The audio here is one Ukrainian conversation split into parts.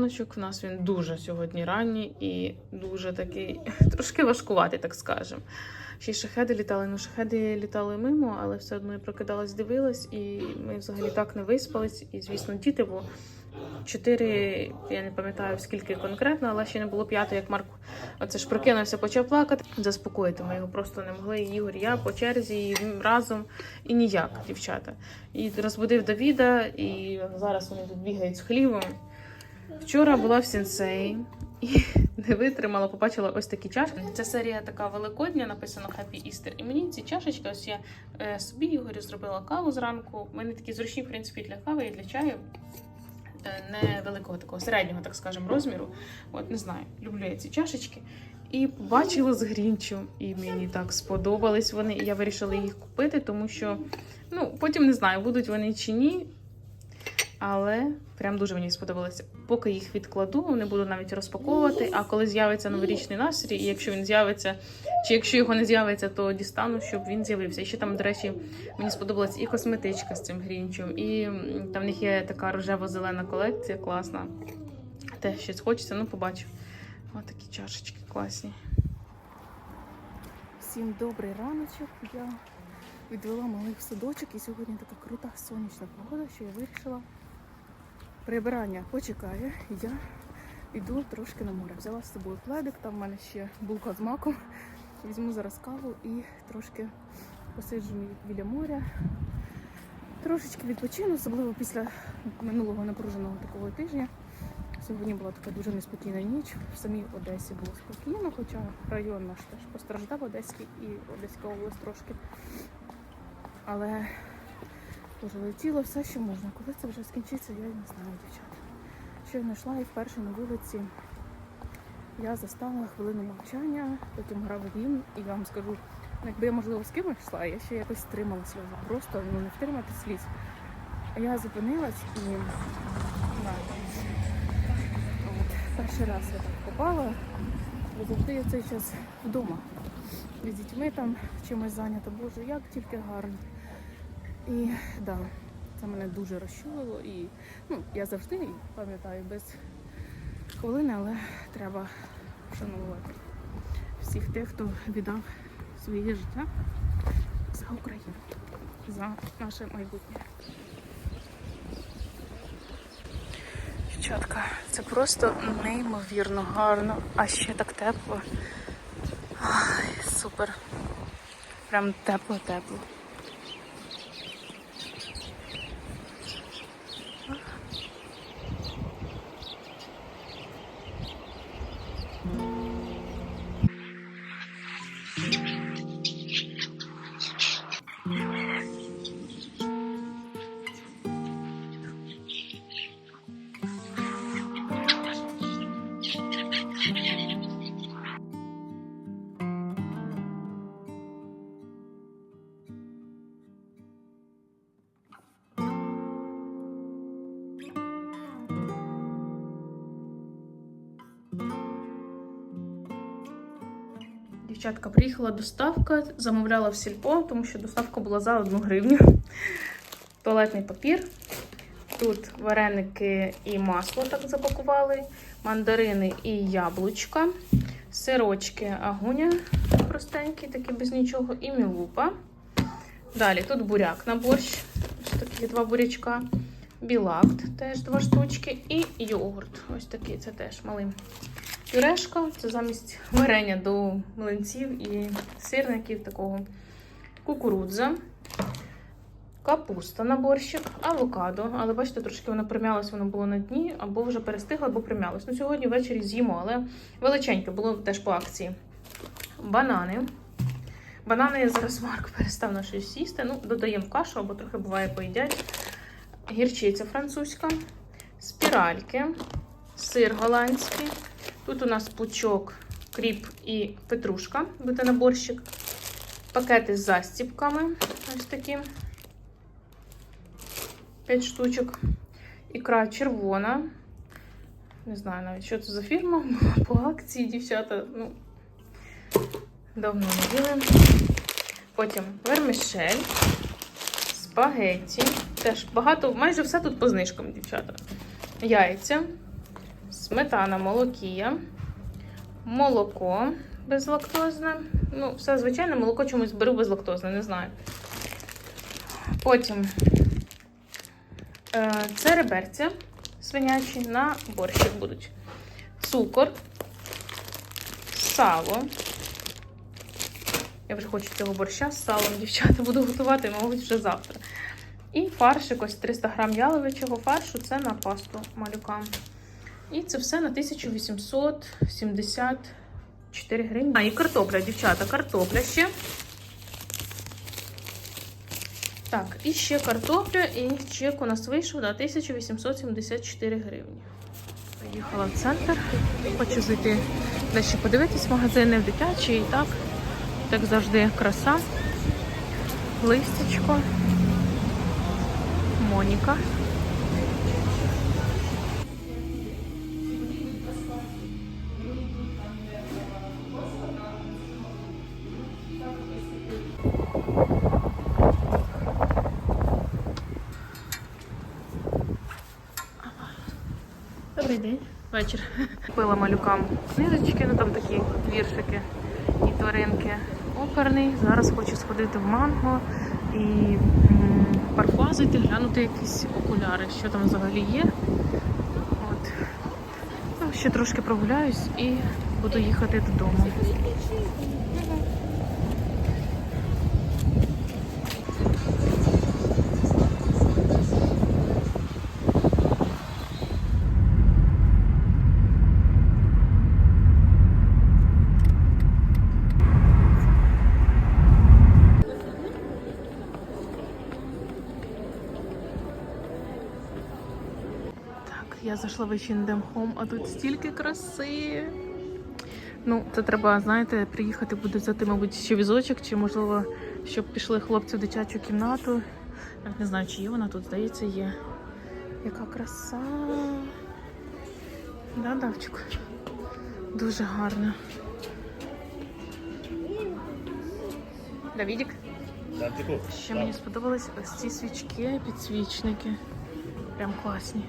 Добрий. У нас він дуже сьогодні ранній і дуже такий трошки важкуватий, так скажемо. Ще й шахеди літали. Ну, шахеди літали мимо, але все одно я прокидалась, дивилась, і ми взагалі так не виспались. І, звісно, діти, бо чотири, я не пам'ятаю скільки конкретно, але ще не було п'яти, як Марк оце ж прокинувся, почав плакати. Заспокоїти ми його просто не могли. І Ігор, я по черзі і разом і ніяк, дівчата. І розбудив Давіда, і зараз вони тут бігають з хлібом. Вчора була в сенсеї і не витримала, побачила ось такі чашки. Ця серія така великодня, написано Happy Easter. І мені ці чашечки, ось я е, собі Ігорю зробила каву зранку. У мене такі зручні, в принципі, для кави і для чаю. Е, Невеликого такого середнього, так скажемо, розміру. От не знаю, люблю я ці чашечки. І побачила з Грінчу, і мені так сподобались вони. Я вирішила їх купити, тому що ну потім не знаю, будуть вони чи ні. Але прям дуже мені сподобалося. Поки їх відкладу, не буду навіть розпаковувати. А коли з'явиться новорічний настрій, і якщо він з'явиться, чи якщо його не з'явиться, то дістану, щоб він з'явився. І ще там, до речі, мені сподобалась і косметичка з цим грінчем, і там в них є така рожево-зелена колекція, класна. Те щось хочеться, ну побачу. Ось такі чашечки класні. Всім добрий раночок. Я відвела малих в садочок і сьогодні така крута сонячна погода, що я вирішила. Прибирання почекає. Я йду трошки на море. Взяла з собою пледик, там в мене ще булка з маком. Візьму зараз каву і трошки посиджу біля моря. Трошечки відпочину, особливо після минулого напруженого такого тижня. Сьогодні була така дуже неспокійна ніч. В самій Одесі було спокійно, хоча район наш теж постраждав Одеський і Одеська область трошки. Але летіло все, що можна. Коли це вже скінчиться, я не знаю, дівчата. Щойно йшла і вперше на вулиці я застала хвилину мовчання, потім грав гімн, і я вам скажу, ну, якби я можливо з кимось йшла, я ще якось стримала сльози. Просто ну, не втримати сліз. Я зупинилась і От, перший раз я так попала, бо завжди я цей час вдома. З дітьми там чимось зайнята, боже, як тільки гарно. І да, це мене дуже розчулило. І ну, я завжди пам'ятаю без хвилини, але треба вшановувати всіх тих, хто віддав своє життя за Україну, за наше майбутнє. Дівчатка, це просто неймовірно гарно, а ще так тепло. Ай, супер. Прям тепло-тепло. Дівчатка, приїхала доставка, замовляла в сільпо, тому що доставка була за одну гривню. Туалетний папір. Тут вареники і масло так запакували, мандарини і яблучка, сирочки агуня простенькі, такі без нічого, і мілупа. Далі тут буряк на борщ, ось такі два бурячка, білакт теж два штучки, і йогурт. Ось такий, це теж малим. Пюрешка це замість варення до млинців і сирників такого кукурудза, капуста на борщик, авокадо. Але бачите, трошки воно прим'ялось, воно було на дні, або вже перестигло, або прим'ялось. Ну, сьогодні ввечері з'їмо, але величеньке було теж по акції. Банани. Банани я зараз Марк перестав на щось їсти. Ну, додаємо кашу, або трохи буває поїдять. Гірчиця французька, спіральки, сир голландський. Тут у нас пучок, кріп і петрушка, буде на борщик. Пакети з застіпками. Ось такі. 5 штучок. Ікра червона. Не знаю навіть, що це за фірма. По акції, дівчата. Ну, давно не їли. Потім вермішель, спагетті. Теж багато, майже все тут по знижкам, дівчата. Яйця. Сметана молокія, молоко безлактозне. Ну, все звичайне, молоко чомусь беру безлактозне, не знаю. Потім е, це реберця свинячі на борщик будуть. Цукор, сало. Я вже хочу цього борща з салом, дівчата, буду готувати, мабуть, вже завтра. І фаршик, ось 300 грам яловичого фаршу, це на пасту малюкам. І це все на 1874 гривні. А, і картопля, дівчата, картопля ще. Так, і ще картопля, і чек у нас вийшов на 1874 гривні. Приїхала в центр. Хочу зайти дещо подивитись магазини в дитячі і так. Так завжди краса. Листячко. Моніка. Добрий день. Вечір. Купила малюкам книжечки, ну там такі віршики і тваринки. Оперний. Зараз хочу сходити в манго і парфазити, глянути якісь окуляри, що там взагалі є. От. Ну, ще трошки прогуляюсь і буду їхати додому. Я зайшла в H&M Home, а тут стільки краси. Ну, це треба, знаєте, приїхати буде взяти, мабуть, ще візочок, чи можливо, щоб пішли хлопці в дитячу кімнату. Я не знаю, чи є вона тут, здається, є. Яка краса. Да, Давчик? Дуже гарно. Давідік? Ще мені сподобались ось ці свічки, підсвічники. Прям класні.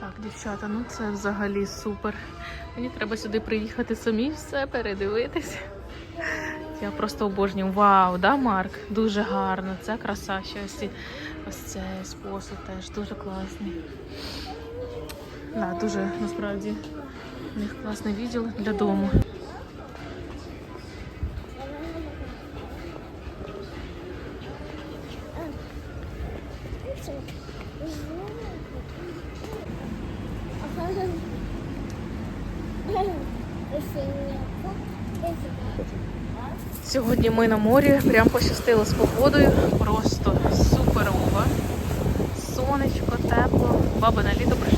Так, дівчата, ну це взагалі супер. Мені треба сюди приїхати самі все передивитися. Я просто обожнюю. Вау, да, Марк? Дуже гарно. Це краса. Ще ось, ось цей спосіб теж дуже класний. Да, дуже насправді у них класний відділ для дому. Сьогодні ми на морі, прям пощастило з погодою. Просто суперова. Сонечко, тепло. Бабине літо прийшло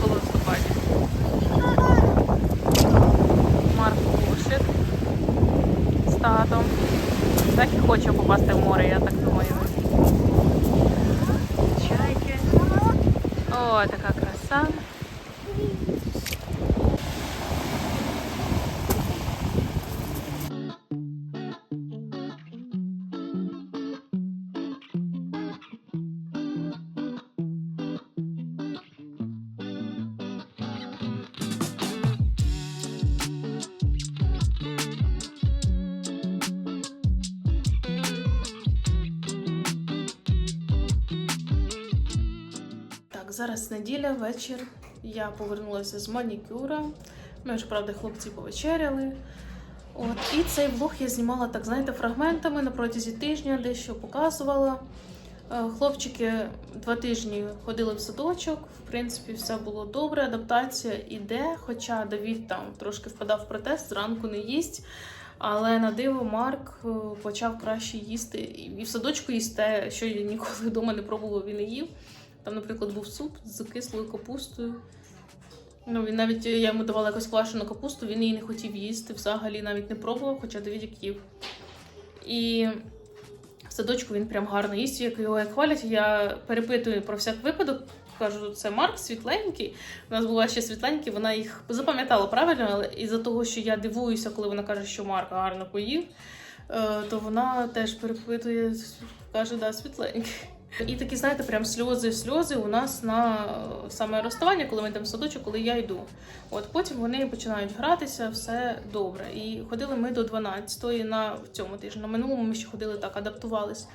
зараз неділя, вечір. Я повернулася з манікюра. Ми вже, правда, хлопці повечеряли. От, і цей влог я знімала, так знаєте, фрагментами на протязі тижня, дещо показувала. Е, Хлопчики два тижні ходили в садочок. В принципі, все було добре. Адаптація іде. Хоча Давід там трошки впадав в протест, зранку не їсть. Але на диво Марк е, почав краще їсти. І в садочку їсть те, що я ніколи вдома не пробував і не їв. Там, наприклад, був суп з кислою капустою. Ну, він навіть я йому давала якусь квашену капусту, він її не хотів їсти, взагалі навіть не пробував, хоча Давідік їв. І в садочку він прям гарно їсть, як його як хвалять. Я перепитую про всяк випадок. Кажу, це Марк світленький. У нас була ще світленький, вона їх запам'ятала правильно, але із-за того, що я дивуюся, коли вона каже, що Марк гарно поїв. е, то вона теж перепитує, каже, да, світленький. І такі, знаєте, прям сльози, сльози у нас на е, саме розставання, коли ми йдемо в садочок, коли я йду. От потім вони починають гратися, все добре. І ходили ми до 12-ї на в цьому тижні. На минулому ми ще ходили так, адаптувались.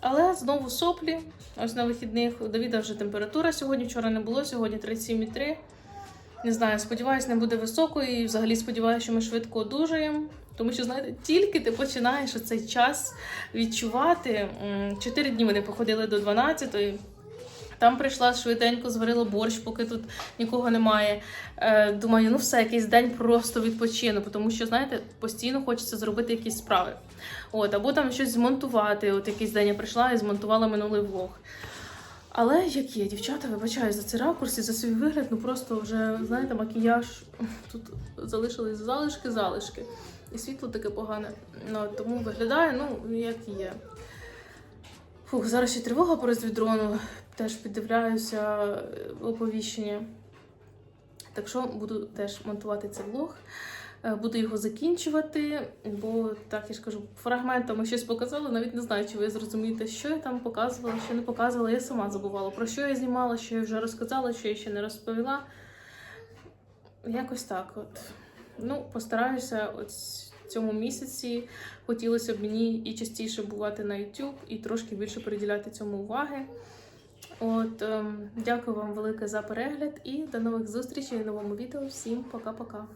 Але знову соплі. Ось на вихідних у Давіда вже температура сьогодні. Вчора не було, сьогодні 37,3. Не знаю, сподіваюсь, не буде високою. І взагалі сподіваюся, що ми швидко одужаємо. Тому що, знаєте, тільки ти починаєш цей час відчувати. Чотири дні вони походили до 12-ї. Там прийшла швиденько, зварила борщ, поки тут нікого немає. Е, думаю, ну все, якийсь день просто відпочину, тому що, знаєте, постійно хочеться зробити якісь справи. От, або там щось змонтувати. От якийсь день я прийшла і змонтувала минулий влог. Але як є, дівчата, вибачаю за цей ракурс і за свій вигляд, ну просто вже, знаєте, макіяж тут залишились залишки, залишки. І світло таке погане. Ну, тому виглядає, ну, як є. Фух, зараз ще тривога по розвідрону, теж піддивляюся е, оповіщення. Так що буду теж монтувати цей влог. Е, Буду його закінчувати, бо так я ж кажу, фрагментами щось показала. Навіть не знаю, чи ви зрозумієте, що я там показувала, що не показувала. Я сама забувала, про що я знімала, що я вже розказала, що я ще не розповіла. Якось так. От. Ну, постараюся от цьому місяці. Хотілося б мені і частіше бувати на YouTube, і трошки більше приділяти цьому уваги. От, ем, дякую вам велике за перегляд і до нових зустрічей в новому відео. Всім пока-пока.